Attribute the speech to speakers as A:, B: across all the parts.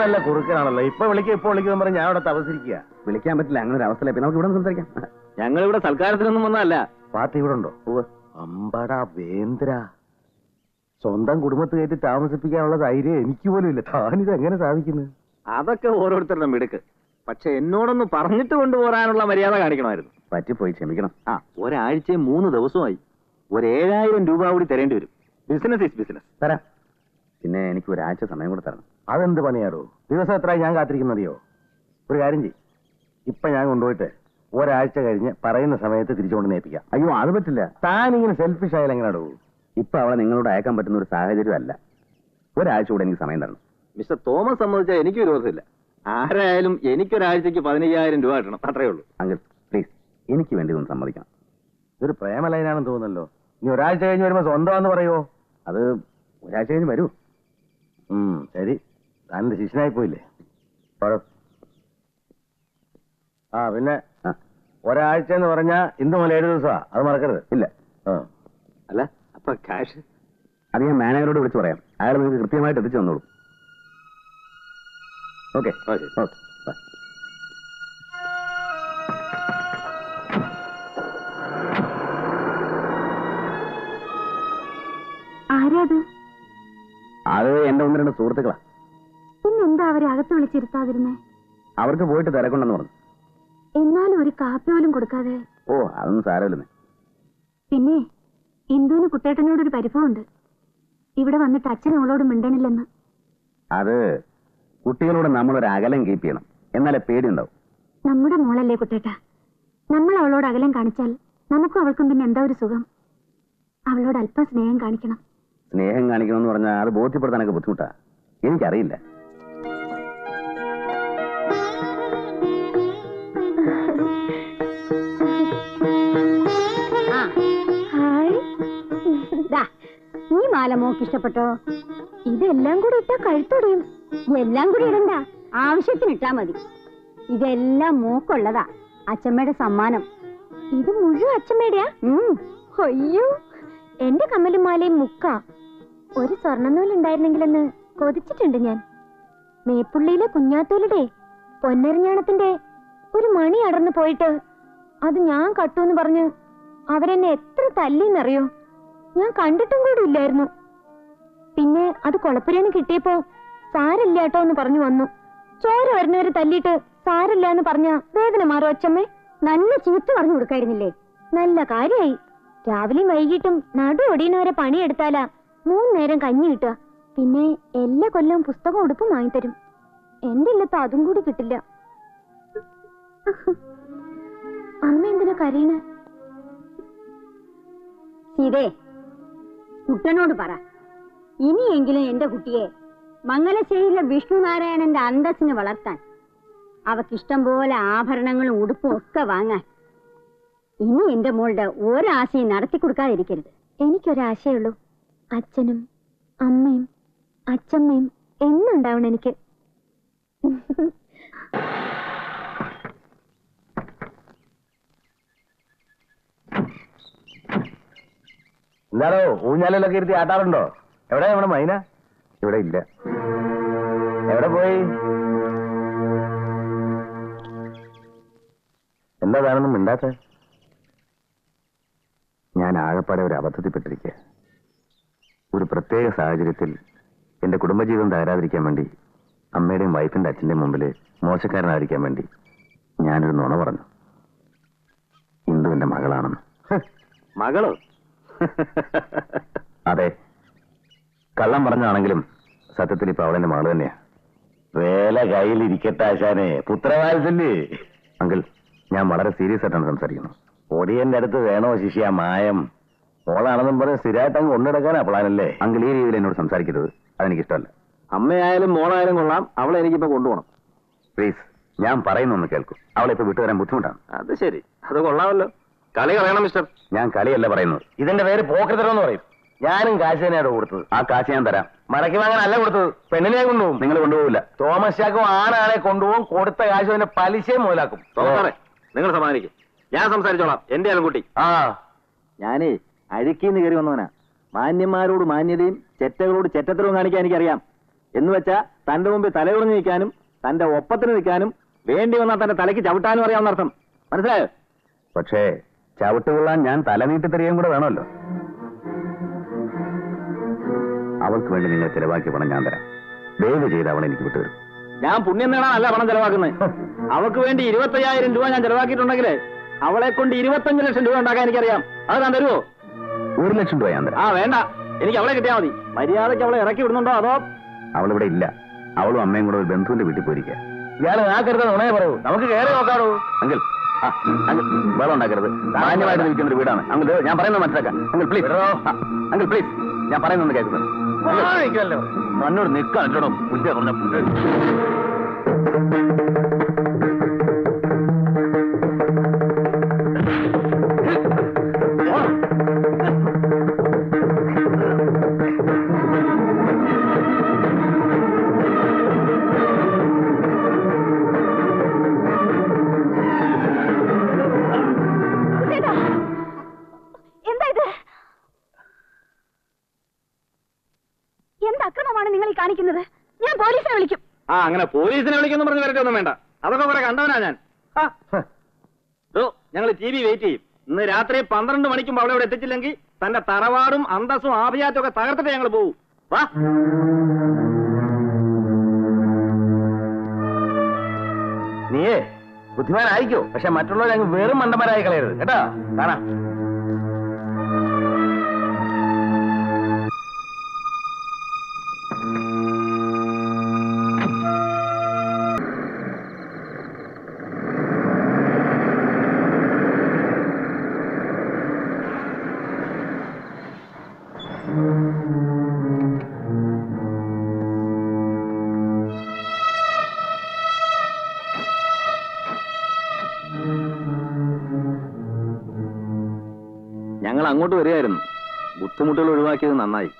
A: നല്ല കുറുക്കനാണല്ലോ. ഇപ്പൊ വിളിക്കുക ഇപ്പൊ വിളിക്കുന്ന പറഞ്ഞ് ഞാൻ അവിടെ തപസിരിക്കുക
B: വിളിക്കാൻ പറ്റില്ല അങ്ങനെ ഒരു അവസ്ഥ പിന്നെ നമുക്ക് ഇവിടെ സംസാരിക്കാം.
C: ഞങ്ങൾ ഇവിടെ സൽക്കാരത്തിനൊന്നും വന്നതല്ല.
A: പാർട്ടി ഇവിടെ ഉണ്ടോ? അമ്പട വേന്ദ്ര. സ്വന്തം കുടുംബത്ത് കയറ്റി താമസിപ്പിക്കാനുള്ള ധൈര്യം എനിക്ക് പോലും ഇല്ല. താനിത് എങ്ങനെ സാധിക്കുന്നു?
C: അതൊക്കെ ഓരോരുത്തരുടെ മിടുക്ക്. പക്ഷെ എന്നോടൊന്ന് പറഞ്ഞിട്ട് കൊണ്ടുപോകാനുള്ള മര്യാദ കാണിക്കണമായിരുന്നു.
B: പറ്റിപ്പോയി ക്ഷമിക്കണം.
C: ആ ഒരാഴ്ചയും മൂന്ന് ദിവസമായി. ഒരു ഏഴായിരം രൂപ കൂടി തരേണ്ടി വരും. ബിസിനസ് ഈസ് ബിസിനസ്
B: തരാം. പിന്നെ എനിക്ക് ഒരാഴ്ച സമയം കൂടെ തരണം.
A: അതെന്ത് പണിയാറോ ദിവസം എത്ര ഞാൻ കാത്തിരിക്കുന്നറിയോ ഒരു കാര്യം ചെയ് ഇപ്പൊ ഞാൻ കൊണ്ടുപോയിട്ട് ഒരാഴ്ച കഴിഞ്ഞ് പറയുന്ന സമയത്ത് തിരിച്ചുകൊണ്ട് നേപ്പിക്കാം
B: അയ്യോ അത് പറ്റില്ല.
A: താൻ ഇങ്ങനെ സെൽഫിഷ് ആയാലും എങ്ങനെയാടോ
B: ഇപ്പൊ അവളെ നിങ്ങളോട് അയക്കാൻ പറ്റുന്ന ഒരു സാഹചര്യം അല്ല. ഒരാഴ്ച കൂടെ എനിക്ക് സമയം തരണം.
C: മിസ്റ്റർ തോമസ് സമ്മതിച്ചാൽ എനിക്ക് വിരോധമില്ല ആരായാലും എനിക്കൊരാഴ്ചക്ക് പതിനയ്യായിരം രൂപ കിട്ടണം. അത്രേ ഉള്ളൂ.
B: അങ്കിൾ പ്ലീസ് എനിക്ക് വേണ്ടി ഒന്ന് സമ്മതിക്കണം.
A: ഇതൊരു പ്രേമലൈനാണെന്ന് തോന്നുന്നല്ലോ. ഇനി ഒരാഴ്ച കഴിഞ്ഞ് വരുമ്പോൾ സ്വന്തമാണെന്ന് പറയുമോ
B: അത് ഒരാഴ്ച കഴിഞ്ഞ് വരൂ.
A: ഉം ശരി. താൻ എന്റെ ശിഷ്യനായി പോയില്ലേ? ആ പിന്നെ ഒരാഴ്ച എന്ന് പറഞ്ഞാ ഇന്ന് മുതൽ ഏഴ് ദിവസമാ. അത് മറക്കരുത്.
B: ഇല്ല.
C: അല്ല അപ്പൊ ക്യാഷ്
B: അത് ഞാൻ മാനേജറോട് വിളിച്ച് പറയാം. അയാൾ നിങ്ങൾക്ക് കൃത്യമായിട്ട് എത്തിച്ചു തന്നോളൂ. ഓക്കെ. ഓക്കെ
D: ആരാത്?
B: അത് എന്റെ ഒന്ന് രണ്ട് സുഹൃത്തുക്കളാ.
D: പിന്നെന്താ അവരെ അകത്ത് വിളിച്ചിരുത്താതിരുന്നേ?
B: അവർക്ക് പോയിട്ട് തിരക്കുണ്ടെന്ന് പറഞ്ഞു.
D: എന്നാലും ഒരു കാപ്പി പോലും കൊടുക്കാതെ.
B: ഓ അതൊന്നും സാരമില്ലെന്നേ.
D: പിന്നെ ഇന്ദുവിന് കുട്ടേട്ടനോടൊരു പരിഭവമുണ്ട്. ഇവിടെ വന്നിട്ട് അച്ഛൻ അവളോട് മിണ്ടണില്ലെന്ന്.
B: അത് കുട്ടികളോട് നമ്മൾ ഒരു അകലം കീപ്പ് ചെയ്യണം. എന്നാലേ പേടിയുണ്ടാവും.
D: നമ്മുടെ മോളല്ലേ കുട്ടേട്ട? നമ്മൾ അവളോട് അകലം കാണിച്ചാൽ നമുക്കും അവൾക്കും പിന്നെ എന്താ ഒരു സുഖം? അവളോട് അല്പം സ്നേഹം കാണിക്കണം.
B: സ്നേഹം കാണിക്കണം എന്ന് പറഞ്ഞാൽ അത് ബോധ്യപ്പെടുത്താനൊക്കെ ബുദ്ധിമുട്ടാ. എനിക്കറിയില്ല.
D: ഈ മാല മോക്ക് ഇഷ്ടപ്പെട്ടോ? ഇതെല്ലാം കൂടി ഇട്ടാ കഴുത്തൊടിയും. എല്ലാം കൂടി ഇടണ്ട. ആവശ്യത്തിന് ഇട്ടാ മതി. ഇതെല്ലാം മൂക്കുള്ളതാ. അച്ഛമ്മയുടെ സമ്മാനം. ഇത് മുഴുവൻ അച്ഛമ്മയുടെയാ അയ്യോ എന്റെ കമ്മലും മാലയും മുക്ക. ഒരു സ്വർണനൂലുണ്ടായിരുന്നെങ്കിലെന്ന് കൊതിച്ചിട്ടുണ്ട് ഞാൻ. മേപ്പുള്ളിയിലെ കുഞ്ഞാത്തൂലുടെ പൊന്നരിഞ്ഞാണത്തിന്റെ ഒരു മണി അടർന്നു പോയിട്ട് അത് ഞാൻ കട്ടൂന്ന് പറഞ്ഞ് അവരെന്നെ എത്ര തല്ലിന്നറിയോ? ഞാൻ കണ്ടിട്ടും കൂടി ഇല്ലായിരുന്നു. പിന്നെ അത് കൊളപ്പുരേന്ന് കിട്ടിയപ്പോ സാരില്ല കേട്ടോ എന്ന് പറഞ്ഞു വന്നു. ചോര വരുന്നവര് തല്ലിയിട്ട് സാരില്ല എന്ന് പറഞ്ഞ വേദന മാറും അച്ഛമ്മേ? നല്ല ചീത്ത പറഞ്ഞു കൊടുക്കായിരുന്നില്ലേ? നല്ല കാര്യായി. രാവിലെയും വൈകിട്ടും നടു ഒടിയുന്നവരെ പണിയെടുത്താലാ മൂന്ന് നേരം കഞ്ഞി കിട്ടുക. പിന്നെ എല്ലാ കൊല്ലവും പുസ്തകം ഉടുപ്പും വാങ്ങിത്തരും. എന്റെ ഇല്ലത്ത് അതും കൂടി കിട്ടില്ല. അമ്മ എന്തിനാ കരയണ?
E: സീതേ കുട്ടനോട് പറ. ഇനിയെങ്കിലും എന്റെ കുട്ടിയെ മംഗലശ്ശേരിയിലെ വിഷ്ണുനാരായണന്റെ അന്തസ്സിന് വളർത്താൻ അവക്കിഷ്ടം പോലെ ആഭരണങ്ങളും ഉടുപ്പും ഒക്കെ വാങ്ങാൻ. ഇനി എന്റെ മോളുടെ ഒരാശയും നടത്തി കൊടുക്കാതിരിക്കരുത്.
D: എനിക്കൊരാശയുള്ളൂ. അച്ഛനും അമ്മയും അച്ഛമ്മയും എന്നുണ്ടാവണം എനിക്ക്.
A: എന്താണോ ഊഞ്ഞാലിലൊക്കെ ഇരുത്തി ആട്ടാറുണ്ടോ? എവിടെയാണ് നമ്മുടെ മൈന?
B: ഇവിടെ ഇല്ല.
A: എവിടെ പോയി? എന്താ താനൊന്നും മിണ്ടാത്ത?
B: ഞാൻ ആകപ്പാടെ ഒരു അബദ്ധത്തിൽപ്പെട്ടിരിക്കുക ഒരു പ്രത്യേക സാഹചര്യത്തിൽ എന്റെ കുടുംബജീവിതം തകരാതിരിക്കാൻ വേണ്ടി അമ്മയുടെയും വൈഫിന്റെ അച്ഛന്റെ മുമ്പിൽ മോശക്കാരനായിരിക്കാൻ വേണ്ടി ഞാനൊരു നുണ പറഞ്ഞു. ഇന്ദു എന്റെ മകളാണെന്ന്.
C: മകളോ?
B: അതെ. കള്ളം പറഞ്ഞാണെങ്കിലും സത്യത്തിൽ ഇപ്പൊ അവളെ മകൾ തന്നെയാ.
A: വേല കയ്യിൽ ഇരിക്കട്ടെ ആശാനെ. പുത്രവാത്സല്യേ.
B: അങ്കിൾ ഞാൻ വളരെ സീരിയസ് ആയിട്ടാണ് സംസാരിക്കുന്നത്.
A: ഒടിയന്റെ അടുത്ത് വേണോ ശിഷ്യ മായം? മോളാണെന്നും പറഞ്ഞ് സ്ഥിരമായിട്ട് അങ്ങ് കൊണ്ടെടുക്കാനാ പ്ലാനല്ലേ?
B: അങ്കിൾ ഈ രീതിയിൽ എന്നോട് സംസാരിക്കരുത്. അതെനിക്ക് ഇഷ്ടമല്ല
C: അമ്മയായാലും മോളായാലും കൊള്ളാം. അവളെ എനിക്കിപ്പോ കൊണ്ടുപോകണം.
B: പ്ലീസ് ഞാൻ പറയുന്നൊന്ന് കേൾക്കും. അവളെ ഇപ്പൊ വിട്ടുവരാൻ ബുദ്ധിമുട്ടാണ്.
C: അത് ശരി. അത് കൊള്ളാമല്ലോ. കളി കളയണം മിസ്റ്റർ.
B: ഞാൻ കളിയല്ല പറയുന്നത്.
A: ഇതിന്റെ പേര് പോക്കത്തരം എന്ന് പറയും. ഞാനും കാശ് തന്നെയാണ് കൊടുത്തത്.
B: ആ കാശ് ഞാൻ തരാം.
A: മടക്കി വാങ്ങാൻ അല്ല കൊടുത്തത്. പെണ്ണിനെ ഞാൻ കൊണ്ടുപോകും.
B: നിങ്ങൾ കൊണ്ടുപോകില്ല.
A: തോമസ് ചാക്കോ ആണാണെ കൊണ്ടുപോകും. കൊടുത്ത കാശ് അതിന്റെ പലിശയും മുതലാക്കും.
C: തോമസാറേ നിങ്ങൾ സമാധാനിക്കും. ഞാൻ സംസാരിച്ചോളാം. എന്റെ ആൺകുട്ടി
A: ആ.
C: ഞാനേ അഴുക്കിന്ന് കയറി വന്നവനാ. മാന്യന്മാരോട് മാന്യതയും ചെറ്റകളോട് ചെറ്റത്തരവും കാണിക്കാൻ എനിക്കറിയാം. എന്ന് വെച്ചാ തന്റെ മുമ്പിൽ തലയുറഞ്ഞു നിൽക്കാനും തന്റെ ഒപ്പത്തിന് നിൽക്കാനും വേണ്ടി വന്നാൽ തന്റെ തലയ്ക്ക് ചവിട്ടാനും അറിയാവുന്ന അർത്ഥം. മനസ്സിലായോ?
B: പക്ഷേ ചവിട്ടുകൊള്ളാൻ ഞാൻ തലനീട്ടി തരികയും കൂടെ വേണമല്ലോ. അവൾക്ക് വേണ്ടി നിങ്ങൾ ചെലവാക്കിയ പണം ഞാൻ തരാം. ദയവ് ചെയ്ത് അവളെ എനിക്ക് വിട്ടുതരും.
C: ഞാൻ പുണ്യം നേടാനല്ല പണം ചെലവാക്കുന്നത്. അവൾക്ക് വേണ്ടി ഇരുപത്തയ്യായിരം രൂപ ഞാൻ ചെലവാക്കിയിട്ടുണ്ടെങ്കിൽ അവളെ കൊണ്ട് ഇരുപത്തഞ്ച് ലക്ഷം രൂപ ഉണ്ടാക്കാൻ എനിക്കറിയാം. അത് ഞാൻ തരുമോ
B: ഒരു ലക്ഷം രൂപ ഞാൻ
C: ആ വേണ്ട. എനിക്ക് അവളെ കിട്ടിയാൽ മതി. മര്യാദയ്ക്ക് അവളെ ഇറക്കി വിടുന്നുണ്ടോ അതോ?
B: അവളിവിടെ ഇല്ല. അവളും അമ്മയും കൂടെ ഒരു ബന്ധുവിന്റെ വീട്ടിൽ പോയിരിക്കുക
A: ഇയാൾ നാക്കരുത് നുണയെ പറയൂ. നമുക്ക് കയറി നോക്കാടോ.
B: അങ്കിൾ വെള്ളം ഉണ്ടാക്കരുത്. മാന്യമായിട്ട് നിൽക്കുന്ന ഒരു വീടാണ്. അങ്കിൾ ഞാൻ പറയുന്നത് മനസ്സിലാക്കാം. അങ്കിൾ പ്ലീസ് അങ്കിൾ പ്ലീസ് ഞാൻ പറയുന്നത് കേൾക്കുന്നത് നിൽക്കാൻ അല്ലടോ ബുദ്ധി പറഞ്ഞ
D: എന്താ
C: അങ്ങനെ പോലീസിനെ വിളിക്കുന്നു പറഞ്ഞ് വരട്ടൊന്നും വേണ്ട. അതൊക്കെ കുറെ കണ്ടവനാ ഞാൻ. ഞങ്ങൾ ടി വി വെയിറ്റ് ചെയ്യും. ഇന്ന് രാത്രി പന്ത്രണ്ട് മണിക്കുമ്പോ അവിടെ ഇവിടെ എത്തിച്ചില്ലെങ്കിൽ തന്റെ തറവാടും അന്തസ്സും ആഭിജാത്തും ഒക്കെ തകർത്തിട്ട് ഞങ്ങൾ പോകും വാ.
A: നീയേ ബുദ്ധിമാനായിക്കോ പക്ഷെ മറ്റുള്ളവരങ്ങ് വെറും മണ്ടന്മാരായി കളയരുത്. കേട്ടോ? കാണാം.
C: അങ്ങോട്ട് വരികയായിരുന്നു. ബുദ്ധിമുട്ടുകൾ ഒഴിവാക്കിയത് നന്നായി.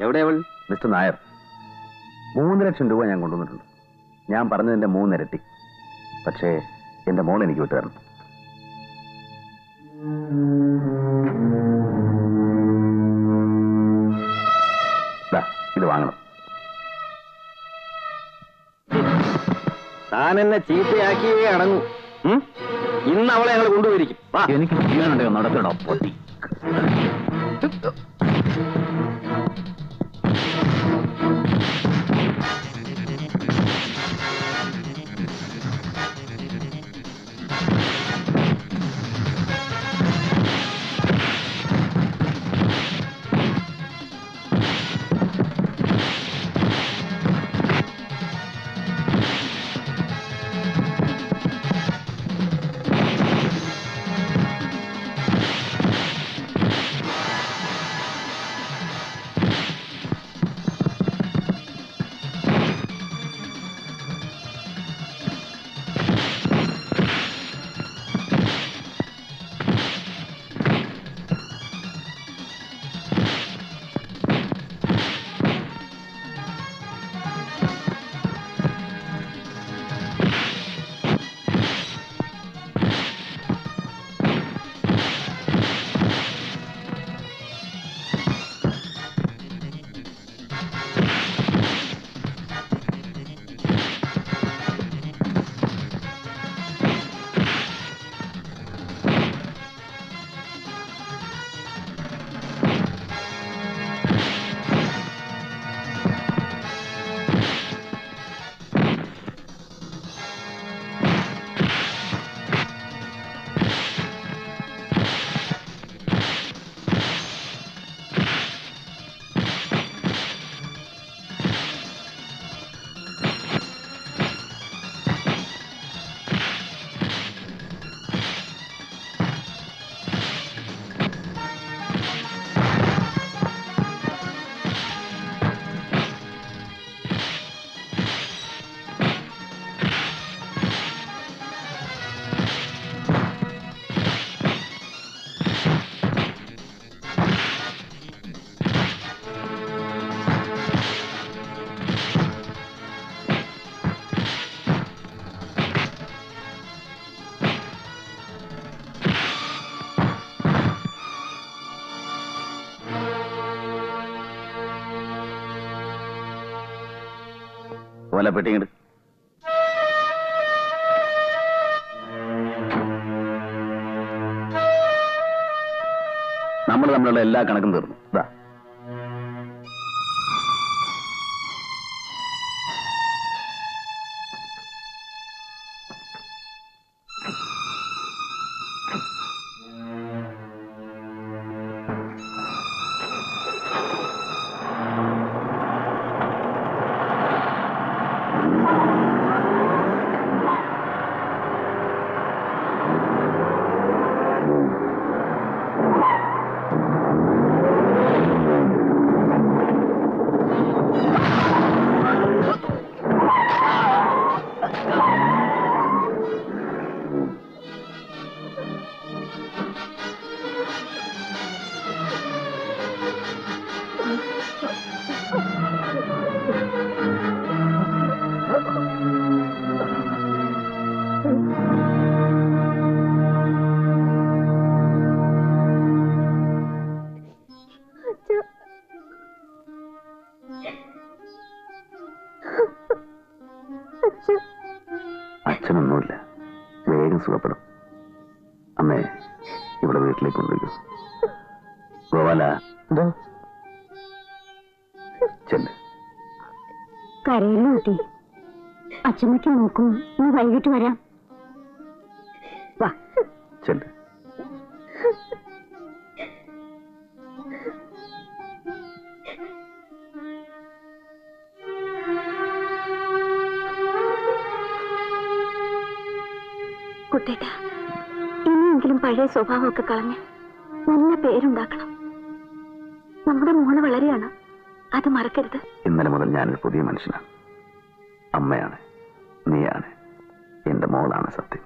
C: എവിടെ അവൾ?
B: മിസ്റ്റർ നായർ. മൂന്ന് ലക്ഷം രൂപ ഞാൻ കൊണ്ടുവന്നിട്ടുണ്ട്. ഞാൻ പറഞ്ഞതിന്റെ മൂന്നിരട്ടി പക്ഷേ എന്റെ മോൾ എനിക്ക് വിട്ടു തരണം. ഇത് വാങ്ങണം.
C: താൻ എന്നെ ചീത്തയാക്കിയേ അടങ്ങൂ? ഇന്ന് അവളെ ഞങ്ങൾ കൊണ്ടുപോയിരിക്കും.
B: എനിക്ക് ചെയ്യാനുണ്ടോ നടത്തണം പൊട്ടി. ちょっと。ഓല പെട്ടിങ്ങട് നമ്മൾ നമ്മളുടെ എല്ലാ കണക്കും തീർന്നു. ഇതാ അച്ഛനൊന്നുമില്ല. വേഗം സുഖപ്പെടും. അമ്മേ ഇവിടെ വീട്ടിലേക്ക് കൊണ്ടുവയ്ക്കൂ ഗോപാല ചെല്ല്.
D: കരയില്ല കുട്ടി? അച്ഛമ്മയ്ക്ക് നോക്കും ഇന്ന് വൈകിട്ട് വരാം. കുട്ടേട്ട ഇനിയെങ്കിലും പഴയ സ്വഭാവമൊക്കെ കളഞ്ഞ് നല്ല പേരുണ്ടാക്കണം. നമ്മുടെ മോൾ വളരെയാണ്. അത് മറക്കരുത്.
B: ഇന്നലെ മുതൽ ഞാനൊരു പുതിയ മനുഷ്യനാണ്. അമ്മയാണ്. നീയാണ്. എന്റെ മോളാണ് സത്യം.